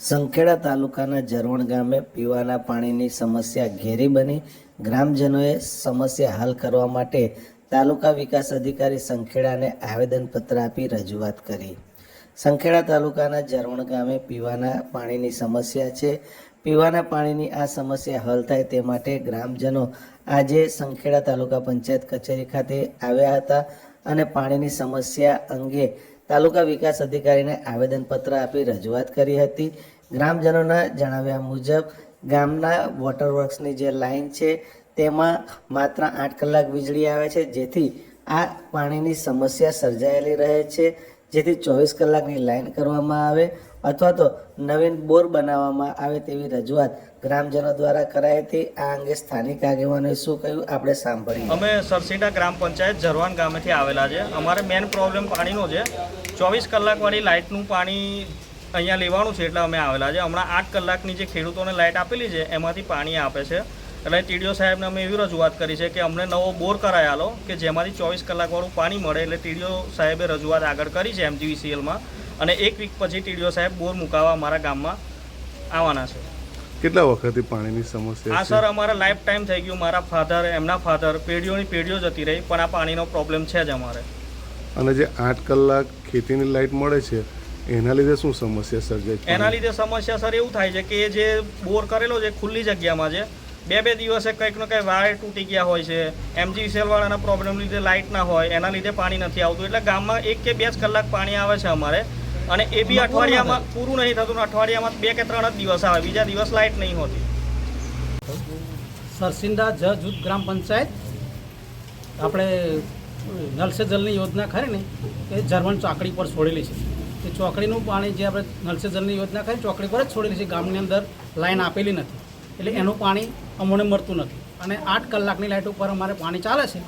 સંખેડા તાલુકાના જરવણ ગામે પીવાના પાણીની સમસ્યા ઘેરી બની. ગ્રામજનોએ સમસ્યા હલ કરવા માટે તાલુકા વિકાસ અધિકારી સંખેડાને આવેદનપત્ર આપી રજૂઆત કરી. સંખેડા તાલુકાના જરવણ ગામે પીવાના પાણીની સમસ્યા છે. પીવાના પાણીની આ સમસ્યા હલ થાય તે માટે ગ્રામજનો આજે સંખેડા તાલુકા પંચાયત કચેરી ખાતે આવ્યા હતા અને પાણીની સમસ્યા અંગે તાલુકા વિકાસ અધિકારીને આવેદનપત્ર આપી રજૂઆત કરી હતી. ગ્રામજનોના જણાવ્યા મુજબ, ગામના વોટર વર્ક્સની જે લાઈન છે, તેમાં માત્ર આઠ કલાક વીજળી આવે છે, જેથી આ પાણીની સમસ્યા સર્જાયેલી રહે છે. જેથી ચોવીસ કલાકની લાઈન કરવામાં આવે અથવા તો નવીન બોર બનાવવામાં આવે તેવી રજૂઆત ગ્રામજનો દ્વારા કરાઈ હતી. આ અંગે સ્થાનિક આગેવાનોએ શું કહ્યું આપણે સાંભળ્યું અમે સરસીટા ગ્રામ પંચાયત ઝરવાન ગામેથી આવેલા છે. અમારે મેન પ્રોબ્લેમ પાણીનો છે. ચોવીસ કલાકવાળી લાઇટનું પાણી અહીંયા લેવાનું છે એટલે અમે આવેલા છે. હમણાં આઠ કલાકની જે ખેડૂતોને લાઇટ આપેલી છે, એમાંથી પાણી આપે છે. એટલે ટીડીઓ સાહેબને અમે એવી રજૂઆત કરી છે કે અમને નવો બોર કરાયાલો કે જેમાંથી ચોવીસ કલાકવાળું પાણી મળે એટલે ટીડીઓ સાહેબે રજૂઆત આગળ કરી છે એમજીવીસીએલમાં. અને એક વીક પછી ટીડીઓ સાહેબ બોર મુકાવવા અમારા ગામમાં આવવાના છે. કેટલા વખતથી પાણીની સમસ્યા હા સર અમારા લાઈફ ટાઈમ થઈ ગયું. મારા ફાધર એમના ફાધર પેઢીઓની પેઢીઓ જતી રહી પણ આ પાણીનો પ્રોબ્લેમ છે જ અમારે. અને જે આઠ કલાક ખેતીની લાઇટ મળે છે એના લીધે શું સમસ્યા સર્જાય એના લીધે સમસ્યા સર એવું થાય છે કે જે બોર કરેલો છે ખુલ્લી જગ્યામાં છે બે બે દિવસે કંઈક ને કંઈક વાયર તૂટી ગયા હોય છે. એમજી વાળાના પ્રોબ્લેમ લીધે લાઇટ ના હોય એના લીધે પાણી નથી આવતું. એટલે ગામમાં એક કે બે જ કલાક પાણી આવે છે અમારે. અને એ બી અઠવાડિયામાં પૂરું નહીં થતું અઠવાડિયામાં બે કે ત્રણ જ દિવસ આવે. બીજા દિવસ લાઇટ નહીં હોતી. સરસિંદા જ જૂથ ગ્રામ પંચાયત. આપણે નલ સે જલની યોજના ખરી ને એ જર્મન ચોકડી પર છોડેલી છે. એ ચોકડીનું પાણી જે આપણે નલ સે જલની યોજના ખરી ચોકડી પર જ છોડેલી છે. ગામની અંદર લાઈન આપેલી નથી. એટલે એનું પાણી અમને મળતું નથી. અને આઠ કલાકની લાઇટ ઉપર અમારે પાણી ચાલે છે,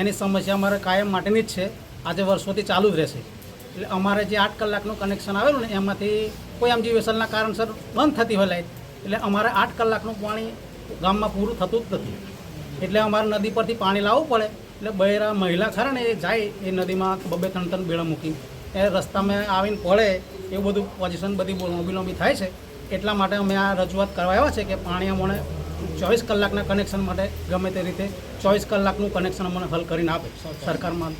એની સમસ્યા અમારે કાયમ માટેની જ છે. આજે વર્ષોથી ચાલુ જ રહેશે. એટલે અમારે જે આઠ કલાકનું કનેક્શન આવેલું ને, એમાંથી કોઈ એમજી વેસલના કારણસર બંધ થતી હોય લાઈટ, એટલે અમારે આઠ કલાકનું પાણી ગામમાં પૂરું થતું જ નથી. એટલે અમારે નદી પરથી પાણી લાવવું પડે. એટલે બહેરા મહિલા ખરા ને એ જાય, એ નદીમાં બબે ત્રણ ત્રણ બેડા મૂકી એ રસ્તામાં આવીને પડે, એવું બધું પોઝિશન બધી લોબી લોબી થાય છે. એટલા માટે અમે આ રજૂઆત કરવા આવ્યા છે કે પાણી અમને ચોવીસ કલાકના કનેક્શન માટે ગમે તે રીતે ચોવીસ કલાકનું કનેક્શન અમને હલ કરીને આપે સરકારમાં.